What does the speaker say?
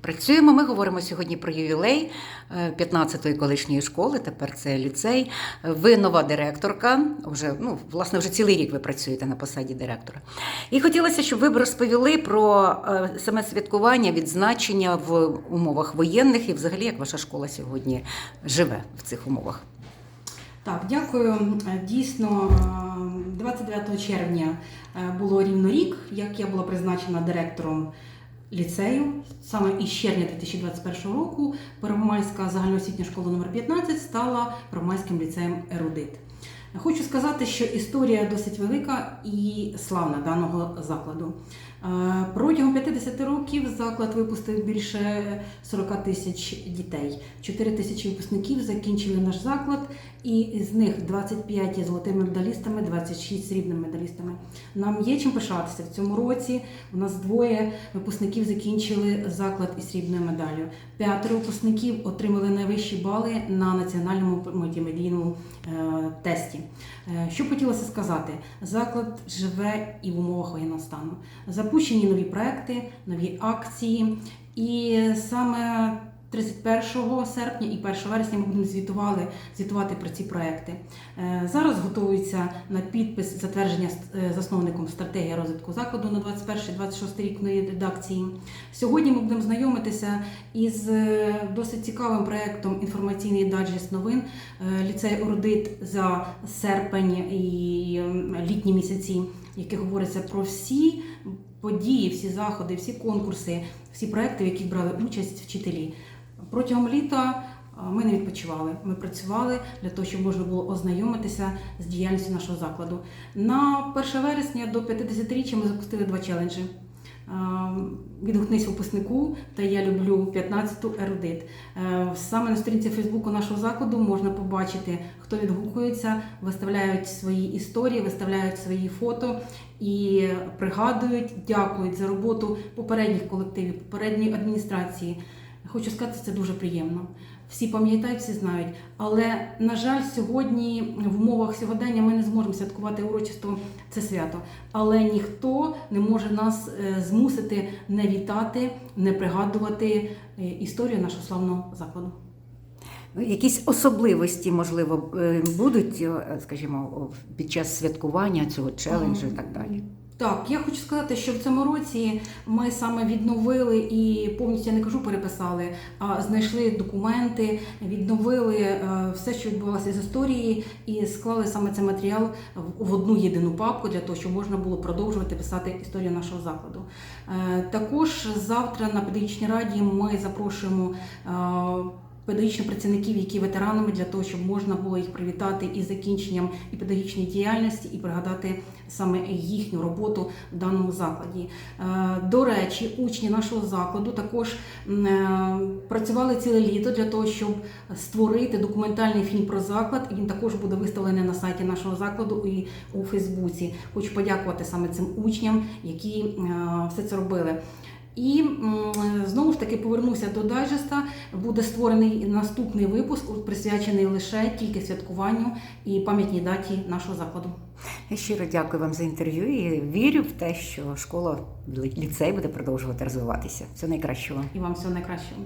Працюємо. Ми говоримо сьогодні про ювілей е, 15-ї колишньої школи. Тепер це ліцей. Е, Ви нова директорка. Вже ну власне вже цілий рік ви працюєте на посаді директора. І хотілося, щоб ви б розповіли про е, саме святкування, відзначення в умовах воєнних і взагалі як ваша школа сьогодні живе в цих умовах. Так, дякую. Е, Дійсно, е, 29 червня е, було рівно рік, як я була призначена директором ліцею. Саме із червня 2021 року Первомайська загальноосвітня школа номер 15 стала Первомайським ліцеєм Ерудит. Хочу сказати, що історія досить велика і славна даного закладу. Е, Протягом 50 років заклад випустив більше 40 тисяч дітей. 4 тисячі випускників закінчили наш заклад, і з них 25 є золотими медалістами, 26 срібними медалістами. Нам є чим пишатися в цьому році. У нас двоє випускників закінчили заклад із срібною медаллю. П'ятеро випускників отримали найвищі бали на національному мультимедійному е, тесті. Е, Що хотілося сказати, заклад живе і в умовах воєнного стану. Запущені нові проекти, нові акції, і саме 31 серпня і 1 вересня ми будемо звітували, звітувати про ці проекти. Е, Зараз готується на підпис затвердження е, засновником стратегії розвитку закладу на 21-26 рік нової редакції. Сьогодні ми будемо знайомитися із е, досить цікавим проектом інформаційний даджест новин ліцей Ордит за серпень і літні місяці, які говориться про всі події, всі заходи, всі конкурси, всі проекти, в яких брали участь вчителі. Протягом літа ми не відпочивали. Ми працювали для того, щоб можна було ознайомитися з діяльністю нашого закладу. На 1 вересня до 50-річчя ми запустили два челенджі. А, Відгукнись випускнику та я люблю 15-ту ерудит. Е, Саме на сторінці Фейсбуку нашого закладу можна побачити, хто відгукується, виставляють свої історії, виставляють свої фото і пригадують, дякують за роботу попередніх колективів, попередньої адміністрації. Хочу сказати, це дуже приємно. Всі пам'ятають, всі знають. Але, на жаль, сьогодні в умовах сьогодення ми не зможемо святкувати урочисто це свято. Але ніхто не може нас е, змусити не вітати, не пригадувати е, історію нашого славного закладу. Якісь особливості, можливо, е, будуть, скажімо, під час святкування цього челенджу і так далі. Так, я хочу сказати, що в цьому році ми саме відновили і повністю я не кажу переписали, а знайшли документи, відновили е, все, що відбувалося з історії, і склали саме цей матеріал в- одну єдину папку для того, щоб можна було продовжувати писати історію нашого закладу. Е, Також завтра на педагогічній раді ми запрошуємо. Педагогічних працівників, які ветеранами, для того, щоб можна було їх привітати із закінченням і педагогічної діяльності, і пригадати саме їхню роботу в даному закладі. Е, До речі, учні нашого закладу також е, працювали ціле літо для того, щоб створити документальний фільм про заклад. І він також буде виставлений на сайті нашого закладу і у Фейсбуці. Хочу подякувати саме цим учням, які е, все це робили. І знову ж таки повернуся до дайджеста. Буде створений наступний випуск, присвячений лише тільки святкуванню і пам'ятній даті нашого закладу. Я щиро дякую вам за інтерв'ю і вірю в те, що школа ліцей буде продовжувати розвиватися. Всього найкращого. І вам всього найкращого.